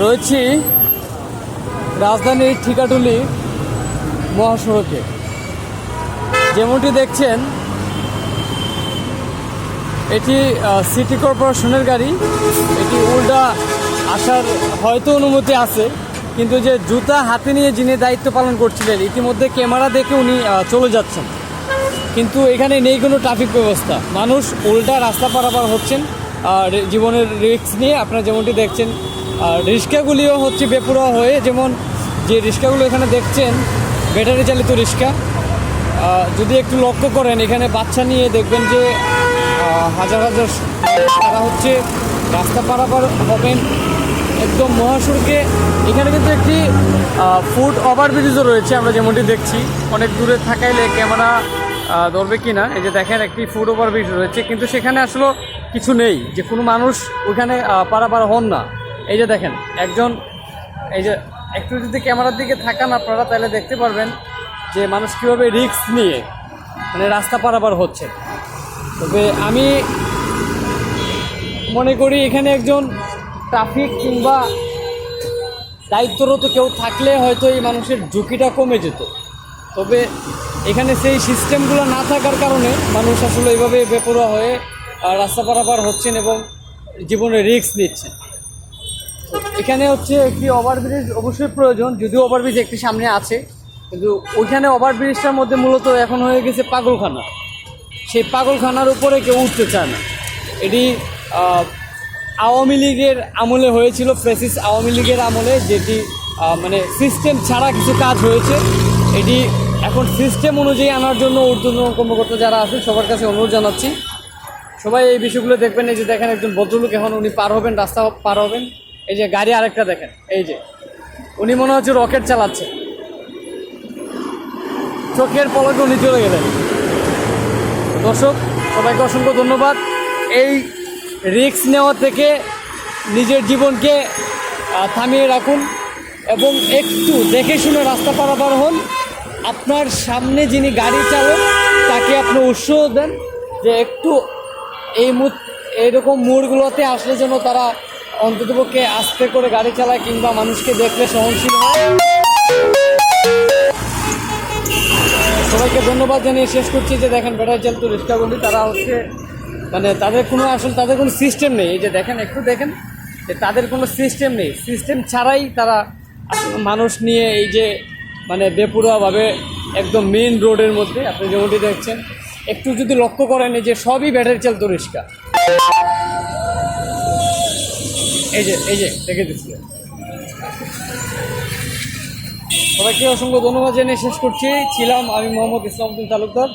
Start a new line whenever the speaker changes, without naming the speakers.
রয়েছি রাজধানীর ঠিকাটুলি মহাসড়কে। যেমনটি দেখছেন, এটি সিটি কর্পোরেশনের গাড়ি। এটি উল্টা আসার হয়তো অনুমতি আছে, কিন্তু যে জুতা হাতে নিয়ে যিনি দায়িত্ব পালন করছিলেন, ইতিমধ্যে ক্যামেরা দেখে উনি চলে যাচ্ছেন। কিন্তু এখানে নেই কোনো ট্রাফিক ব্যবস্থা। মানুষ উল্টা রাস্তা পারাপার হচ্ছেন। জীবনের রিস্ক নিয়ে আপনারা যেমনটি দেখছেন, আর রিক্সাগুলিও হচ্ছে বেপুরা হয়ে যেমন যে রিক্সাগুলো এখানে দেখছেন ব্যাটারি চালিত রিক্সা যদি একটু লক্ষ্য করেন, এখানে বাচ্চা নিয়ে দেখবেন যে হাজার হাজার তারা হচ্ছে রাস্তা পারাপার হবেন। একদম মহাসড়কে, এখানে কিন্তু একটি ফুড ওভারব্রিজও রয়েছে, আমরা যেমনটি দেখছি। অনেক দূরে থাকাইলে ক্যামেরা ধরবে কি না এই যে দেখেন, একটি ফুড ওভারব্রিজ রয়েছে। কিন্তু সেখানে আসলে কিছু নেই, যে কোনো মানুষ ওইখানে পারাপার হন না। এই যে দেখেন, একজন, এই যে একটু যদি ক্যামেরার দিকে থাকান আপনারা, তাহলে দেখতে পারবেন যে মানুষ কীভাবে রিস্ক নিয়ে মানে রাস্তা পারাপার হচ্ছে। তবে আমি মনে করি এখানে একজন ট্রাফিক কিংবা দায়িত্বরত কেউ থাকলে হয়তো এই মানুষের ঝুঁকিটা কমে যেত। তবে এখানে সেই সিস্টেমগুলো না থাকার কারণে মানুষ আসলে এইভাবে বেপরোয়া হয়ে রাস্তা পারাপার হচ্ছেন এবং জীবনে রিস্ক নিচ্ছেন। এখানে হচ্ছে একটি ওভারব্রিজ অবশ্যই প্রয়োজন, যদিও ওভারব্রিজ একটি সামনে আছে, কিন্তু ওইখানে ওভারব্রিজটার মধ্যে মূলত এখন হয়ে গেছে পাগলখানা। সেই পাগলখানার উপরে কেউ উঠতে চায় না। এটি আওয়ামী লীগের আমলে হয়েছিল ফ্রেসিস আওয়ামী লীগের আমলে, যেটি মানে সিস্টেম ছাড়া কিছু কাজ হয়েছে। এটি এখন সিস্টেম অনুযায়ী আনার জন্য ঊর্ধ্বতন কর্মকর্তা যারা আছে, সবার কাছে অনুরোধ জানাচ্ছি। সবাই এই বিষয়গুলো দেখবেন, এই যে দেখেন একজন ভদ্রলোক এখন উনি পার হবেন, রাস্তা পার হবেন। এই যে গাড়ি আরেকটা দেখেন, এই যে। উনি মনে হচ্ছে রকেট চালাচ্ছে। চোখের পলকে উনি চলে গেলেন। দর্শক, সবাইকে অসংখ্য ধন্যবাদ। এই রিস্ক নেওয়া থেকে নিজের জীবনকে থামিয়ে রাখুন এবং একটু দেখে শুনে রাস্তা পারাপার হন। আপনার সামনে যিনি গাড়ি চালক, তাকে আপনি উৎসাহ দেন যে একটু এই এইরকম মোড়গুলোতে আসলে যেন তারা অন্ততপক্ষে আস্তে করে গাড়ি চালায় কিংবা মানুষকে দেখলে সহনশীল হয়। সবাইকে ধন্যবাদ জানিয়ে শেষ করছি যে দেখেন ব্যাটারি চালিত রিক্সাগুলি, তারা হচ্ছে মানে তাদের কোনো আসলে তাদের কোনো সিস্টেম নেই। এই যে দেখেন, একটু দেখেন যে তাদের কোনো সিস্টেম নেই। সিস্টেম ছাড়াই তারা মানুষ নিয়ে এই যে মানে বেপুরোয়াভাবে একদম মেন রোডের মধ্যে, আপনি যেমনটি দেখছেন। একটু যদি লক্ষ্য করেন যে সবই ব্যাটারি চালিত রিক্সা এই যে এই যে, দেখে দিচ্ছি। সবাইকে অসংখ্য ধন্যবাদ জেনে শেষ করছি। ছিলাম আমি মোহাম্মদ ইসলামউদ্দিন তালুকদার।